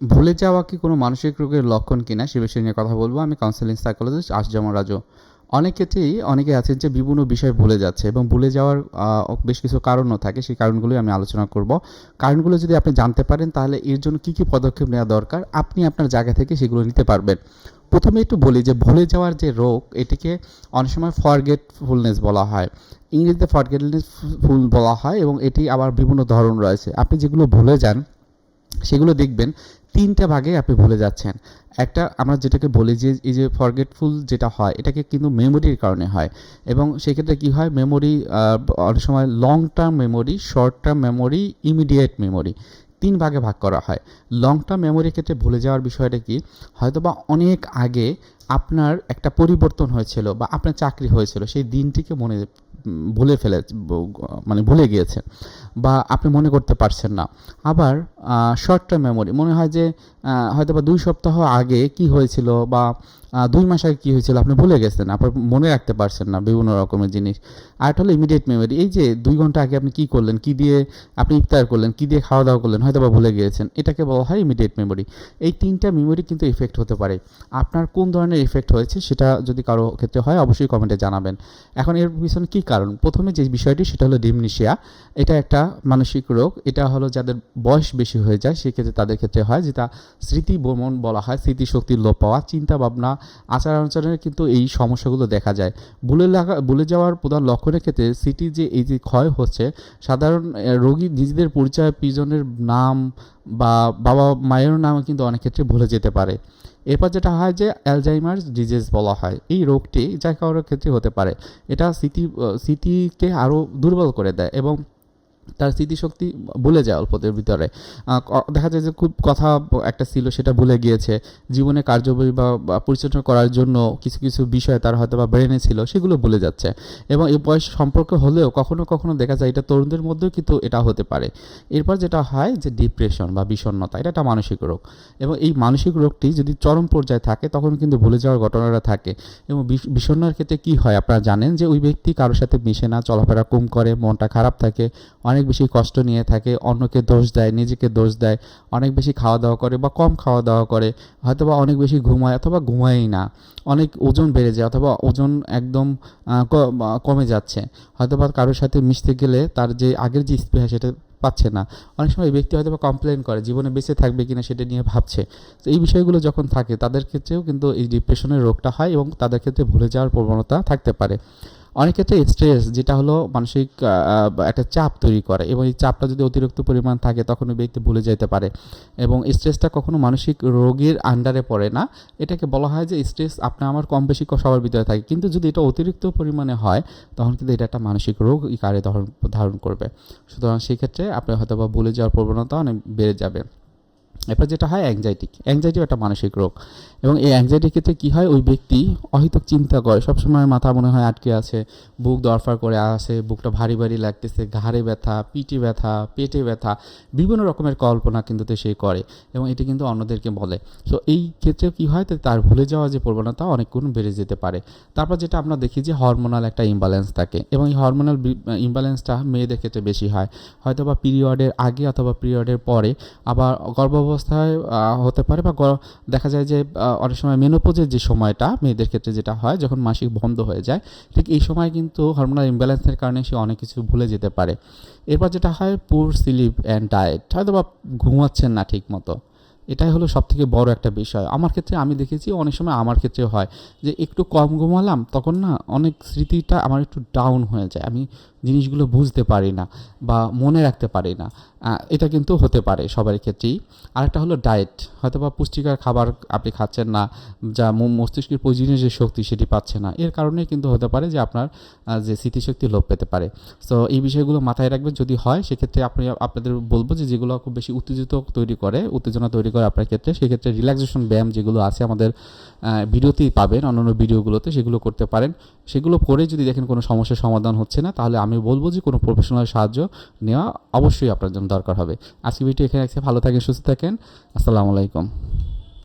ভুলে যাওয়া কি কোনো মানসিক রোগের লক্ষণ কিনা সে বিষয়ে নিয়ে কথা বলব। আমি কাউন্সেলিং সাইকোলজিস্ট আশজামা রাজু। অনেক ক্ষেত্রেই অনেকে আছেন যে বিভিন্ন বিষয় ভুলে যাচ্ছে এবং ভুলে যাওয়ার বেশ কিছু কারণও থাকে। সেই কারণগুলোই আমি আলোচনা করব। কারণগুলো যদি আপনি জানতে পারেন, তাহলে এর জন্য কী কী পদক্ষেপ নেওয়া দরকার? আপনি আপনার জায়গা থেকে সেগুলো নিতে পারবেন। প্রথমে একটু বলি যে ভুলে যাওয়ার যে রোগ, এটিকে অনেক সময় ফরগেটফুলনেস বলা হয়। ইংরেজিতে ফরগেটনেস ফুল বলা হয় এবং এটি আবার বিভিন্ন ধরন রয়েছে। আপনি যেগুলো ভুলে যান, সেগুলো দেখবেন তিনটা ভাগে আপনি ভুলে যাচ্ছেন। একটা আমরা যেটাকে বলি যে, এই যে ফরগেটফুল যেটা হয়, এটাকে কিন্তু মেমোরির কারণে হয়। এবং সেক্ষেত্রে কি হয়? মেমোরি অনেক সময় long term memory short term memory immediate memory তিন ভাগে ভাগ করা হয়। লং টার্ম মেমোরির ক্ষেত্রে ভুলে যাওয়ার বিষয়টা কি? হয়তোবা অনেক আগে আপনার একটা পরিবর্তন হয়েছিল বা আপনার চাকরি হয়েছিল, সেই দিনটিকে মনে ভুলে ফেলে মানে ভুলে গিয়েছেন বা আপনি মনে করতে পারছেন না। আবার শর্ট টার্ম মেমোরি মনে হয় যে হয়তো বা দুই সপ্তাহ আগে কি হয়েছিল বা দুই মাস আগে কী হয়েছিল আপনি ভুলে গেছেন আপনার মনে রাখতে পারছেন না বিভিন্ন রকমের জিনিস। আর হলো ইমিডিয়েট মেমোরি এই যে দুই ঘণ্টা আগে আপনি কি করলেন, কি দিয়ে আপনি ইফতার করলেন, কি দিয়ে খাওয়া দাওয়া করলেন হয়তো বা ভুলে গিয়েছেন, এটাকে বলা হয় ইমিডিয়েট মেমোরি এই তিনটা মেমোরি কিন্তু ইফেক্ট হতে পারে। আপনার কোন ধরনের ইফেক্ট হয়েছে সেটা যদি কারও ক্ষেত্রে হয়, অবশ্যই কমেন্টে জানাবেন। এখন এর পিছনে কী কারণ? প্রথমে যে বিষয়টি, সেটা হলো ডিমনিশিয়া। এটা একটা মানসিক রোগ, এটা হলো যাদের বয়স বেশি হয়ে যায়, সেক্ষেত্রে তাদের ক্ষেত্রে হয় যেটা স্মৃতি ভ্রমণ বলা হয়, স্মৃতিশক্তির লোপ পাওয়া চিন্তা ভাবনা আচার আচরণের কিন্তু এই সমস্যাগুলো দেখা যায়। ভুলে লাগা, ভুলে যাওয়ার প্রধান লক্ষণের ক্ষেত্রে স্মৃতি যে এই যে ক্ষয় হচ্ছে, সাধারণ রোগী নিজেদের পরিচয় পিজনের নাম বা বাবা মায়ের নাম কিন্তু অনেক ক্ষেত্রে ভুলে যেতে পারে। এরপর যেটা হয় যে অ্যালজাইমার্স ডিজিজ বলা হয়। এই রোগটি যা কারোর ক্ষেত্রে হতে পারে। এটা স্মৃতি স্মৃতিকে আরও দুর্বল করে দেয় এবং তার স্মৃতিশক্তি ভুলে যায় অল্পদের ভিতরে। দেখা যায় যে খুব কথা একটা ছিল, সেটা ভুলে গিয়েছে। জীবনে কার্যকরী বা পরিচালনা করার জন্য কিছু কিছু বিষয় তার হয়তো বা ব্রেনে ছিল, সেগুলো ভুলে যাচ্ছে। এবং এই বয়স সম্পর্ক হলেও কখনো কখনো দেখা যায় এটা তরুণদের মধ্যেও কিন্তু এটা হতে পারে। এরপর যেটা হয় যে ডিপ্রেশন বা বিষণ্ণতা, এটা একটা মানসিক রোগ। এবং এই মানসিক রোগটি যদি চরম পর্যায়ে থাকে, তখন কিন্তু ভুলে যাওয়ার ঘটনাটা থাকে। এবং বিষ- বিষণ্ণের ক্ষেত্রে কী হয়, আপনারা জানেন যে ওই ব্যক্তি কারোর সাথে মিশে না, চলাফেরা কম করে, মনটা খারাপ থাকে, অনেক বেশি কষ্ট নিয়ে থাকে, অন্যকে দোষ দেয়, নিজেকে দোষ দেয়, অনেক বেশি খাওয়া দাওয়া করে বা কম খাওয়া দাওয়া করে হয়তো বা অনেক বেশি ঘুমায় অথবা ঘুমায়ই না। অনেক ওজন বেড়ে যায় অথবা ওজন একদম কমে যাচ্ছে। হয়তো বা কারোর সাথে মিশতে গেলে তার যে আগের যে স্পৃহা সেটা পাচ্ছে না। অনেক সময় ব্যক্তি হয়তো বা কমপ্লেন করে, জীবনে বেঁচে থাকবে কিনা সেটা নিয়ে ভাবছে। তো এই বিষয়গুলো যখন থাকে, তাদের ক্ষেত্রেও কিন্তু এই ডিপ্রেশনের রোগটা হয় এবং তাদের ক্ষেত্রে ভুলে যাওয়ার প্রবণতা থাকতে পারে। অনেক ক্ষেত্রে স্ট্রেস যেটা হলো মানসিক একটা চাপ তৈরি করে এবং এই চাপটা যদি অতিরিক্ত পরিমাণ থাকে তখন ওই ব্যক্তি ভুলে যেতে পারে এবং স্ট্রেসটা কখনো মানসিক রোগের আন্ডারে পড়ে না। এটাকে বলা হয় যে স্ট্রেস আপনার আমার কম বেশি সবার ভিতরে থাকে। কিন্তু যদি এটা অতিরিক্ত পরিমাণে হয়, তখন কিন্তু এটা একটা মানসিক রোগ আকারে ধারণ ধারণ করবে। সুতরাং সেক্ষেত্রে আপনার হয়তো বা ভুলে যাওয়ার প্রবণতা অনেক বেড়ে যাবে। এরপর যেটা হয় অ্যাংজাইটি অ্যাংজাইটিও একটা মানসিক রোগ। এবং এই অ্যাংজাইটির ক্ষেত্রে কী হয়, ওই ব্যক্তি অহিতক চিন্তা করে। সবসময় মাথা মনে হয় আটকে আছে, বুক দরফার করে আসে বুকটা ভারী ভারী লাগতেছে, ঘাড়ে ব্যথা, পিঠে ব্যথা, পেটে ব্যথা, বিভিন্ন রকমের কল্পনা কিন্তু সে করে এবং এটি কিন্তু অন্যদেরকে বলে। সো এই ক্ষেত্রে কী হয় তার ভুলে যাওয়া যে প্রবণতা অনেক গুণ বেড়ে যেতে পারে। তারপর যেটা আমরা দেখি যে হরমোনাল একটা ইমব্যালেন্স থাকে এবং এই হরমোনাল ইমব্যালেন্সটা মেয়েদের ক্ষেত্রে বেশি হয়। হয়তো বা পিরিয়ডের আগে অথবা পিরিয়ডের পরে আবার গর্ভাবস্থায় আহ, হতে পারে বা দেখা যায় যে অনেক সময় মেনোপোজের যে সময়টা মেয়েদের ক্ষেত্রে যেটা হয় যখন মাসিক বন্ধ হয়ে যায় ঠিক এই সময় কিন্তু হরমোনাল ইমব্যালেন্সের কারণে সে অনেক কিছু ভুলে যেতে পারে। এরপর যেটা হয় পুর স্লিপ অ্যান্ড ডায়েট হয়তো বা ঘুমাচ্ছেন না ঠিক মতো এটাই হলো সব থেকে বড় একটা বিষয়। আমার ক্ষেত্রে আমি দেখেছি অনেক সময় আমার ক্ষেত্রে হয় যে একটু কম ঘুমালাম তখন না অনেক স্মৃতিটা আমার একটু ডাউন হয়ে যায়। আমি জিনিসগুলো বুঝতে পারি না বা মনে রাখতে পারি না। এটা কিন্তু হতে পারে সবার ক্ষেত্রেই। আরেকটা হলো ডায়েট হয়তো বা পুষ্টিকর খাবার আপনি খাচ্ছেন না, যা মস্তিষ্কের প্রয়োজনীয় যে শক্তি সেটি পাচ্ছে না। এর কারণে কিন্তু হতে পারে যে আপনার যে স্মৃতিশক্তি লোপ পেতে পারে। তো এই বিষয়গুলো মাথায় রাখবেন যদি হয়, সেক্ষেত্রে আপনি, আপনাদের বলব যে যেগুলো খুব বেশি উত্তেজিত তৈরি করে, উত্তেজনা তৈরি করে আপনার ক্ষেত্রে, সেক্ষেত্রে রিল্যাক্সেশন ব্যায়াম যেগুলো আছে আমাদের ভিডিওতেই পাবেন, অন্যান্য ভিডিওগুলোতে সেগুলো করতে পারেন। সেগুলো করে যদি দেখেন কোনো সমস্যার সমাধান হচ্ছে না, তাহলে আমি বলব যে কোনো প্রফেশনাল সাহায্য নেওয়া অবশ্যই আপনার জন্য দরকার হবে। আজকে ভিডিও এখানে রাখছি। ভালো থাকেন, সুস্থ থাকেন। আসসালামু আলাইকুম।